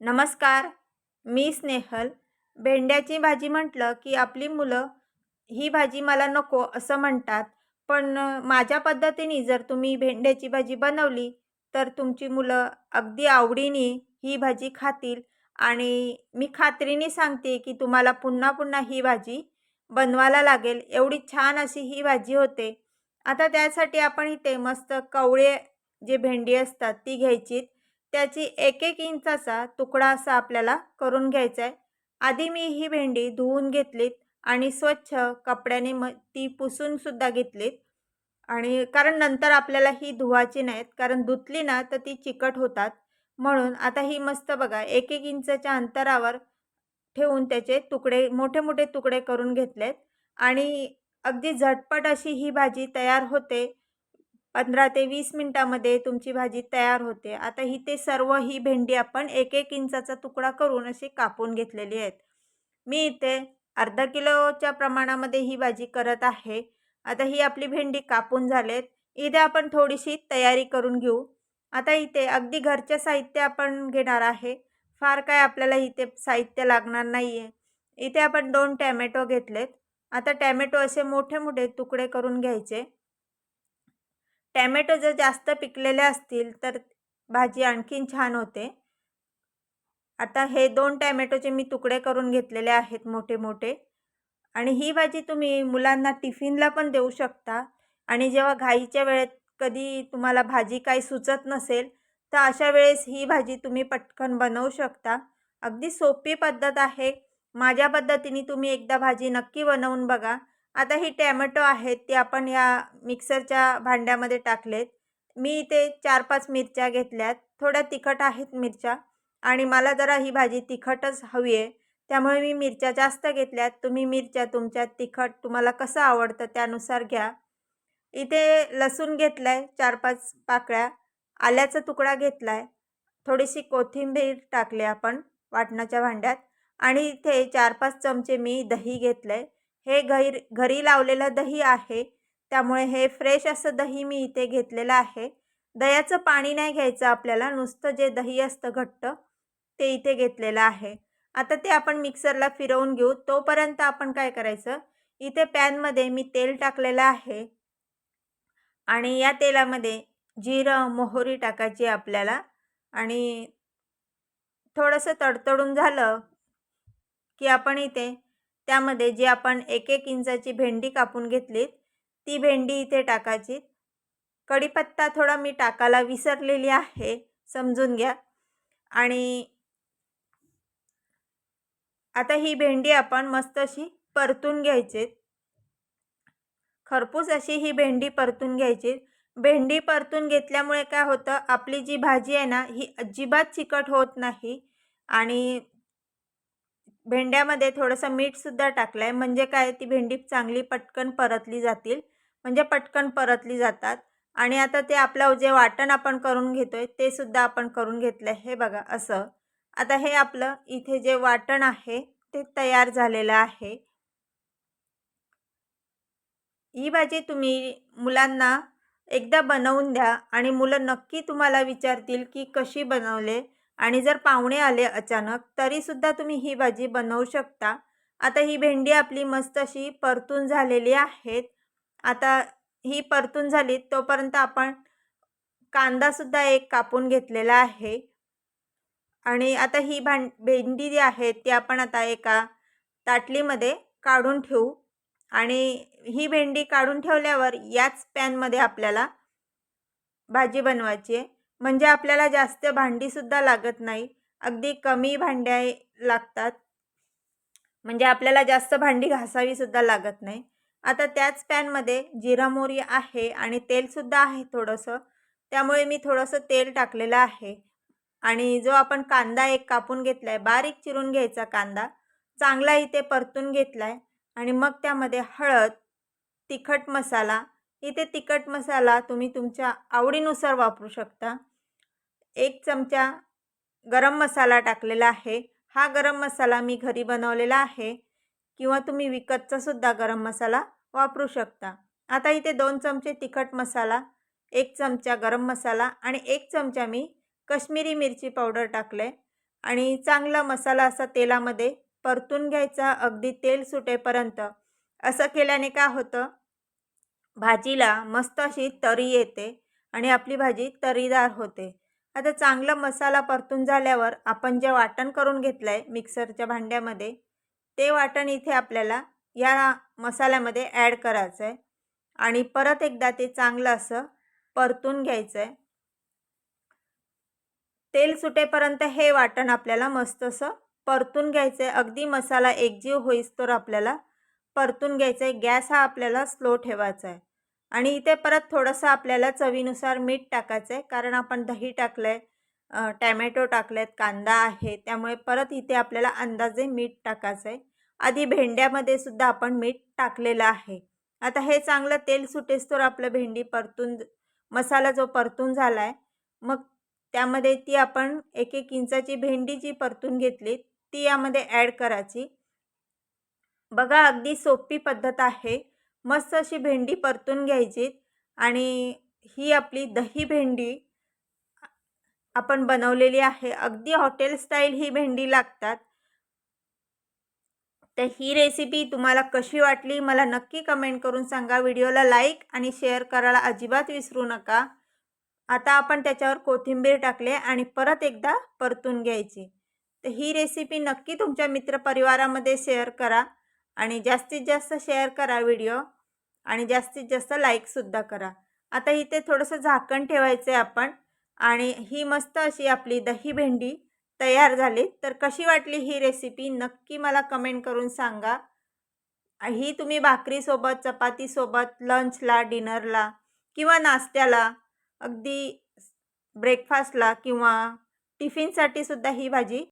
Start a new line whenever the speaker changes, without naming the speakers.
नमस्कार मी स्नेहल. भेंड्याची भाजी म्हटलं की आपली मुलं ही भाजी मला नको असं म्हणतात. पण माझ्या पद्धतीने जर तुम्ही भेंड्याची भाजी बनवली तर तुमची मुलं अगदी आवडीने ही भाजी खातील. आणि मी खात्रीने सांगते की तुम्हाला पुन्हा पुन्हा ही भाजी बनवायला लागेल. एवढी छान अशी ही भाजी होते. आता त्यासाठी आपण इथे मस्त कवळे जे भेंडी असतात ती घ्यायची त्याची एक एक इंचाचा तुकडा असा आपल्याला करून घ्यायचा आहे. आधी मी ही भेंडी धुवून घेतलीत आणि स्वच्छ कपड्याने म ती पुसूनसुद्धा घेतलीत. आणि कारण नंतर आपल्याला ही धुवायची नाहीत कारण धुतली ना तर ती चिकट होतात. म्हणून आता ही मस्त बघा एक एक इंचाच्या अंतरावर ठेवून त्याचे तुकडे मोठे मोठे तुकडे करून घेतलेत. आणि अगदी झटपट अशी ही भाजी तयार होते. पंधरा ते वीस मिनटामध्ये तुमची भाजी तयार होते. आता ही ते सर्व ही भेंडी आपण एक एक इंचाचा तुकडा करून अशी कापून घेतलेली आहेत. मी इथे अर्धा किलोच्या प्रमाणामध्ये ही भाजी करत आहे. आता ही आपली भेंडी कापून झालेत. इथे आपण थोडीशी तयारी करून घेऊ. आता इथे अगदी घरचे साहित्य आपण घेणार आहे. फार काय आपल्याला इथे साहित्य लागणार नाही आहे इथे आपण दोन टॅमॅटो घेतलेत. आता टॅमॅटो असे मोठे मोठे तुकडे करून घ्यायचे. टॅमॅटो जर जास्त पिकलेले असतील तर भाजी आणखीन छान होते. आता हे दोन टॅमॅटोचे मी तुकडे करून घेतलेले आहेत मोठे मोठे. आणि ही भाजी तुम्ही मुलांना टिफिनला पण देऊ शकता. आणि जेव्हा घाईच्या वेळेत कधी तुम्हाला भाजी काही सुचत नसेल तर अशा वेळेस ही भाजी तुम्ही पटकन बनवू शकता. अगदी सोपी पद्धत आहे. माझ्या पद्धतीने तुम्ही एकदा भाजी नक्की बनवून बघा. आता ही टॅमॅटो आहेत ते आपण या मिक्सरच्या भांड्यामध्ये टाकलेत. मी इथे चार पाच मिरच्या घेतल्यात. थोड्या तिखट आहेत मिरच्या आणि मला जरा ही भाजी तिखटच हवी आहे. त्यामुळे मी मिरच्या जास्त घेतल्यात. तुम्ही मिरच्या तुमच्या तिखट तुम्हाला कसं आवडतं त्यानुसार घ्या. इथे लसूण घेतलं आहे चार पाच पाकळ्या. आल्याचा तुकडा घेतला आहे थोडीशी कोथिंबीर टाकली आपण वाटणाच्या भांड्यात. आणि इथे चार पाच चमचे मी दही घेतलं आहे हे घरी घरी लावलेलं दही आहे त्यामुळे हे फ्रेश असं दही मी इथे घेतलेलं आहे. दह्याचं पाणी नाही घ्यायचं आपल्याला नुसतं जे दही असतं घट्ट ते इथे घेतलेलं आहे. आता ते आपण मिक्सरला फिरवून घेऊ तोपर्यंत आपण काय करायचं इथे पॅनमध्ये मी तेल टाकलेलं आहे. आणि या तेलामध्ये जिरं मोहरी टाकायची आपल्याला. आणि थोडंसं तडतडून झालं की आपण इथे त्यामध्ये जी आपण एक एक इंचाची भेंडी कापून घेतलीत ती भेंडी इथे टाकायची. कढीपत्ता थोडा मी टाकायला विसरलेली आहे समजून घ्या. आणि आता ही भेंडी आपण मस्त अशी परतून घ्यायची खरपूस अशी ही भेंडी परतून घ्यायची. भेंडी परतून घेतल्यामुळे काय होतं आपली जी भाजी आहे ना ही अजिबात चिकट होत नाही. आणि भेंड्यामध्ये थोडंसं मीठसुद्धा टाकलं आहे म्हणजे काय ती भेंडी चांगली पटकन परतली जातील. म्हणजे पटकन परतली जातात. आणि आता ते आपलं जे वाटण आपण करून घेतो आहे ते सुद्धा आपण करून घेतलं आहे हे बघा असं. आता हे आपलं इथे जे वाटण आहे ते तयार झालेलं आहे. ही भाजी तुम्ही मुलांना एकदा बनवून द्या आणि मुलं नक्की तुम्हाला विचारतील की कशी बनवले. आणि जर पाहुणे आले अचानक तरीसुद्धा तुम्ही ही भाजी बनवू शकता. आता ही भेंडी आपली मस्त अशी परतून झालेली आहेत. आता ही परतून झाली तोपर्यंत आपण कांदासुद्धा एक कापून घेतलेला आहे. आणि आता ही भां भेंडी जी आहे ती आपण आता एका ताटलीमध्ये काढून ठेवू. आणि ही भेंडी काढून ठेवल्यावर याच पॅनमध्ये आपल्याला भाजी बनवायची आहे. म्हणजे आपल्याला जास्त भांडीसुद्धा लागत नाही. अगदी कमी भांड्या लागतात. म्हणजे आपल्याला जास्त भांडी घासावीसुद्धा लागत नाही. आता त्याच पॅनमध्ये जिरा मोरी आहे आणि तेलसुद्धा आहे थोडंसं. त्यामुळे मी थोडंसं तेल टाकलेलं आहे. आणि जो आपण कांदा एक कापून घेतला आहे बारीक चिरून घ्यायचा कांदा चांगला इथे परतून घेतला आहे आणि मग त्यामध्ये हळद तिखट मसाला इथे तिखट मसाला तुम्ही तुमच्या आवडीनुसार वापरू शकता. एक चमचा गरम मसाला टाकलेला आहे. हा गरम मसाला मी घरी बनवलेला आहे. किंवा तुम्ही विकतचासुद्धा गरम मसाला वापरू शकता. आता इथे दोन चमचे तिखट मसाला एक चमचा गरम मसाला आणि एक चमचा मी कश्मीरी मिरची पावडर टाकले आणि चांगला मसाला असा तेलामध्ये परतून घ्यायचा अगदी तेल सुटेपर्यंत. असं केल्याने काय होतं? भाजीला मस्त अशी तरी येते आणि आपली भाजी तरीदार होते. आता चांगला मसाला परतून झाल्यावर आपण जे वाटण करून घेतलं आहे मिक्सरच्या भांड्यामध्ये ते वाटण इथे आपल्याला या मसाल्यामध्ये ॲड करायचं आहे आणि परत एकदा ते चांगलं असं परतून घ्यायचं आहे तेल सुटेपर्यंत हे वाटण आपल्याला मस्त असं परतून घ्यायचं आहे अगदी मसाला एकजीव होईस तर आपल्याला परतून घ्यायचं आहे गॅस हा आपल्याला स्लो ठेवायचा आहे आणि इथे परत थोडंसं आपल्याला चवीनुसार मीठ टाकायचं आहे कारण आपण दही टाकलं आहे टॅमॅटो टाकले आहेत कांदा आहे त्यामुळे परत इथे आपल्याला अंदाजे मीठ टाकायचं आहे आधी भेंड्यामध्ये सुद्धा आपण मीठ टाकलेलं आहे. आता हे चांगलं तेल सुटेस तर आपलं भेंडी परतून मसाला जो परतून झाला आहे मग त्यामध्ये ती आपण एक एक इंचाची भेंडी जी परतून घेतली ती यामध्ये ॲड करायची. बघा अगदी सोपी पद्धत आहे. मस्त अशी भेंडी परतून घ्यायची आणि ही आपली दही भेंडी आपण बनवलेली आहे. अगदी हॉटेल स्टाईल ही भेंडी लागतात. तर ही रेसिपी तुम्हाला कशी वाटली मला नक्की कमेंट करून सांगा. व्हिडिओला लाईक आणि शेअर करायला अजिबात विसरू नका. आता आपण त्याच्यावर कोथिंबीर टाकले आणि परत एकदा परतून घ्यायची. तर ही रेसिपी नक्की तुमच्या मित्रपरिवारामध्ये शेअर करा. आणि जास्तीत जास्त शेअर करा व्हिडिओ आणि जास्तीत जास्त लाईकसुद्धा करा. आता इथे थोडंसं झाकण ठेवायचं आहे आपण आणि ही मस्त अशी आपली दही भेंडी तयार झाली. तर कशी वाटली ही रेसिपी नक्की मला कमेंट करून सांगा. ही तुम्ही भाकरीसोबत चपातीसोबत लंचला डिनरला किंवा नाश्त्याला अगदी ब्रेकफास्टला किंवा टिफिनसाठी सुद्धा ही भाजी